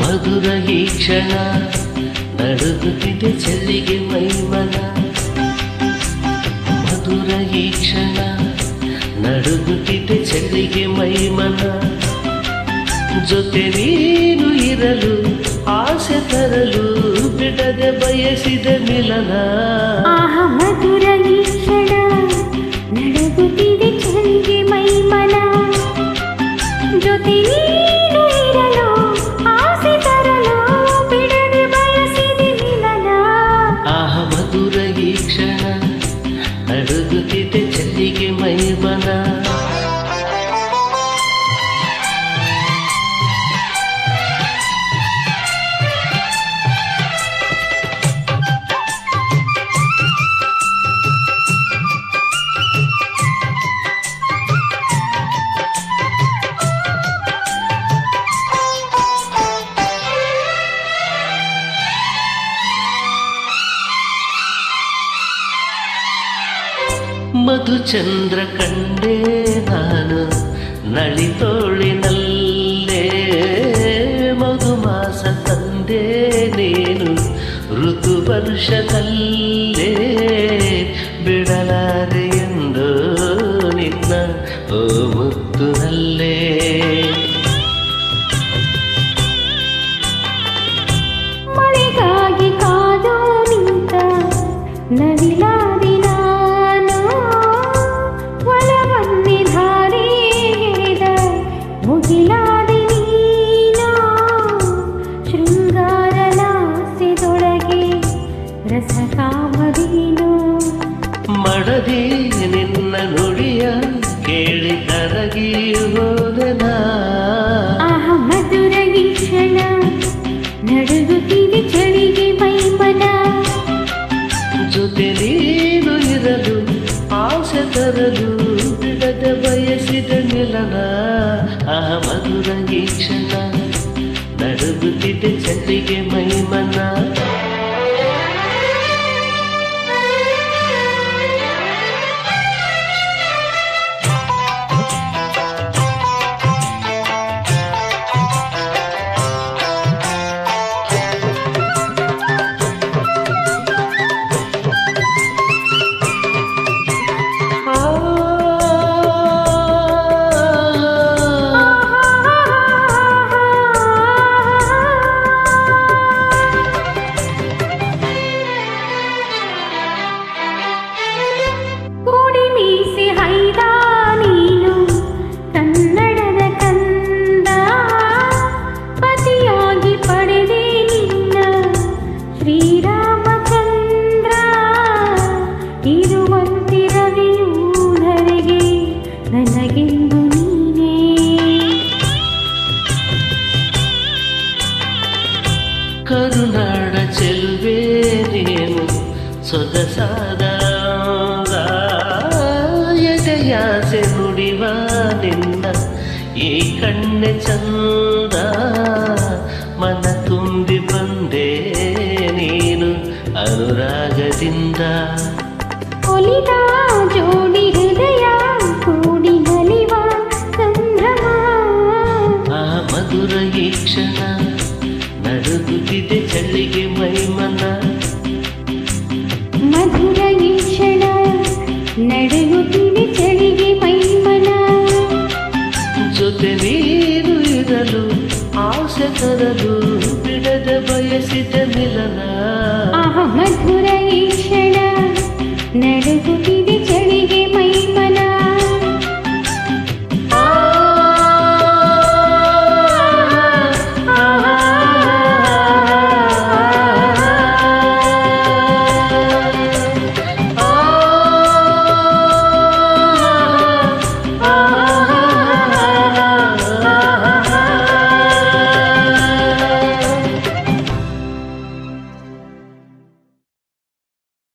ಮಧುರ ಈ ಕ್ಷಣ ನಡುಗುತ್ತಿದೆ ಚೆಲ್ಲಿಗೆ ಮೈಮನ ಮಧುರ ಈ ಕ್ಷಣ ನಡುಗುತ್ತಿದೆ ಚೆಲ್ಲಿಗೆ ಮೈಮನ ಜೊತೆ ನೀನು ಇರಲು ಆಸೆ ತರಲು ಬಿಡದೆ ಬಯಸಿದ ಮಿಲನ ಆಹ ಮಧುರ ಈ ಕ್ಷಣ ನಡುಗುತ್ತಿದೆ ಚಳಿಗೆ ಮೈಮನ ಜೊತೆ ನೀನು ಇರಲು ಆಸೆ ತರಲು ಬಿಡದೆ ಬಯಸಿದೆ ಮಿಲನ ಆಹ ಮಧುರ ಈ ಕ್ಷಣ ನಡುಗುತ್ತಿದೆ ಚೆಲ್ಲಿಗೆ ಮೈಮನ ಮಧುಚಂದ್ರ ಕಂಡೆ ನಾನು ನಳಿತೋಳಿನಲ್ಲೇ ಮಧುಮಾಸ ತಂದೆ ನೀನು ಋತುವರ್ಷದಲ್ಲೇ ಮಡದಿ ನಿನ್ನ ನುಡಿಯ ಕೇಳಿ ಕರಗಿ ಹೋದನಾ? ಆಹ ಮಧುರ ಈ ಕ್ಷಣ ನಡುಗುತ್ತಿದೆ ಚಳಿಗೆ ಮೈಮನ. ಜೊತೆ ನೀನು ಇರಲು ಆಸೆ ತರಲು ಬಿಡದ ಬಯಸಿದ ನಿಲನ. ಆ ಮಧುರ ಈ ಕ್ಷಣ ನಡುಗುತ್ತಿದೆ ಚಳಿಗೆ ಮೈಮನ కరుణాడ చెల్వేరేము సొగసాదయాసె నుడివా నిన్న ఈ కಣ್ಣె చంద మన ತುಂಬಿ ಬಂದೆ ನೀನು ಅನುರಾಗದಿಂದ ಒಲಿದ ಆಸೆ ತರಲು ಬಿಡದ ಬಯಸಿದ ಮಿಲನ ಆಹ ಮಧುರ